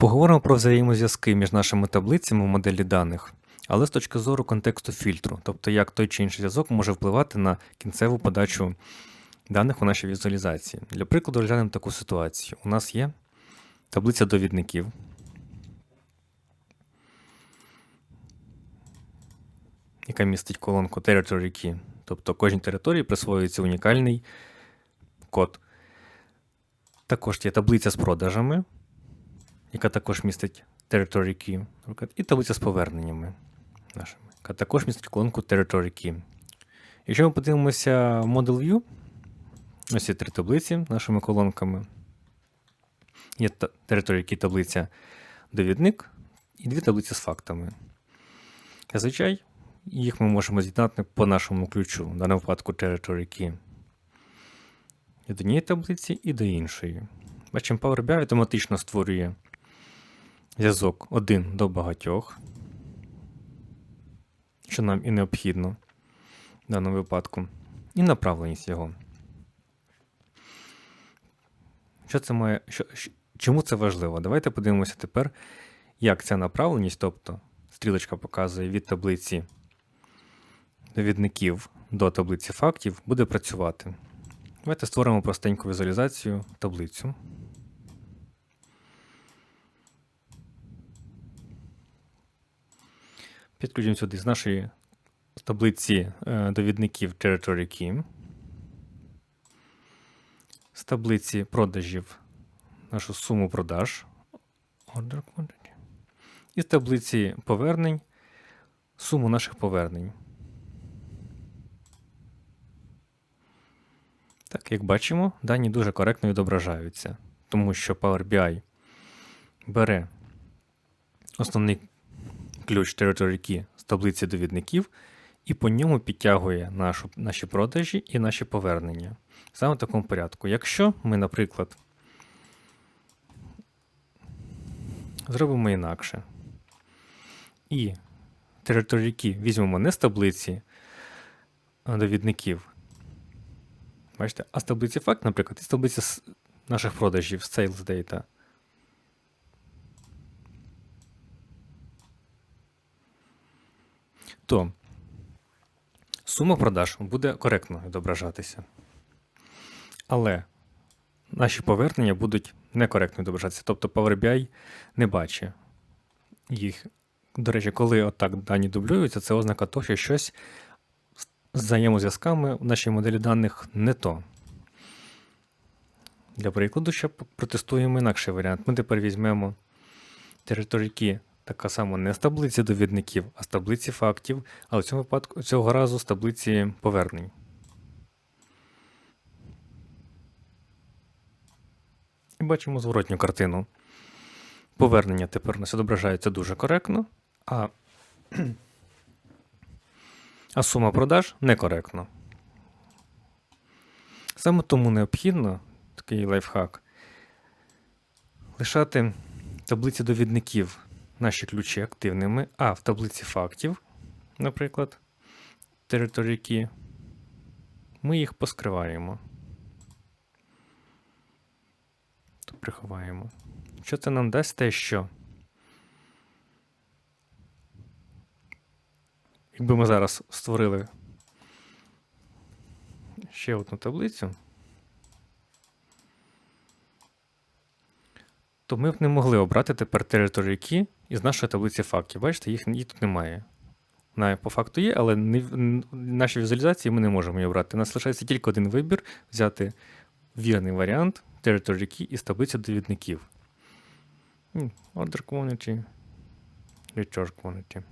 Поговоримо про взаємозв'язки між нашими таблицями в моделі даних, але з точки зору контексту фільтру, тобто як той чи інший зв'язок може впливати на кінцеву подачу даних у нашій візуалізації. Для прикладу розглянемо таку ситуацію. У нас є таблиця довідників. яка містить колонку Territory Key. Тобто кожній території присвоюється унікальний код. Також є таблиця з продажами, яка також містить Territory Key, наприклад, і таблиця з поверненнями нашими, яка також містить колонку Territory Key. Якщо ми подивимося Model View, ось є три таблиці нашими колонками. Є Territory Key таблиця довідник і дві таблиці з фактами. Зазвичай їх ми можемо з'єднати по нашому ключу, в даному випадку Territory. І до однієї таблиці, і до іншої. Бачимо, Power BI автоматично створює зв'язок один до багатьох, що нам і необхідно в даному випадку, і направленість його. Що це має, що, чому це важливо? Давайте подивимося тепер, як ця направленість, тобто стрілочка показує від таблиці довідників до таблиці фактів, буде працювати. Давайте створимо простеньку візуалізацію таблицю. Підключимо сюди з нашої таблиці е, довідників Territory Key. З таблиці продажів нашу суму продаж. Order quantity. І з таблиці повернень суму наших повернень. Так, як бачимо, дані дуже коректно відображаються, тому що Power BI бере основний ключ Key з таблиці довідників і по ньому підтягує нашу, наші продажі і наші повернення. Саме в такому порядку. Якщо ми, наприклад, зробимо інакше. І Key візьмемо не з таблиці довідників, Бачите, а з таблиці факт, наприклад, із таблиці наших продажів Sales Data. То сума продаж буде коректно відображатися. Але наші повернення будуть некоректно відображатися. Тобто Power BI не бачить їх. До речі, коли отак дані дублюються, це ознака того, що щось з взаємозв'язками в нашій моделі даних не то. Для прикладу, ще протестуємо інакший варіант. Ми тепер візьмемо територійки така сама не з таблиці довідників, а з таблиці фактів, але в цьому випадку цього разу з таблиці повернень. І бачимо зворотню картину. Повернення тепер у нас відображається дуже коректно, а а сума продаж некоректно. Саме тому необхідно такий лайфхак лишати таблиці довідників наші ключі активними, а в таблиці фактів, наприклад, територійки, ми їх поскриваємо. То приховаємо. Що це нам дасть те, що Якби ми зараз створили ще одну таблицю, то ми б не могли обрати тепер території key із нашої таблиці фактів. Бачите, їх, їх тут немає. Вона по факту є, але не, в н- в нашій візуалізації ми не можемо її обрати. У нас лишається тільки один вибір взяти вірний варіант territory key із таблиці довідників. Order quantity, return quantity.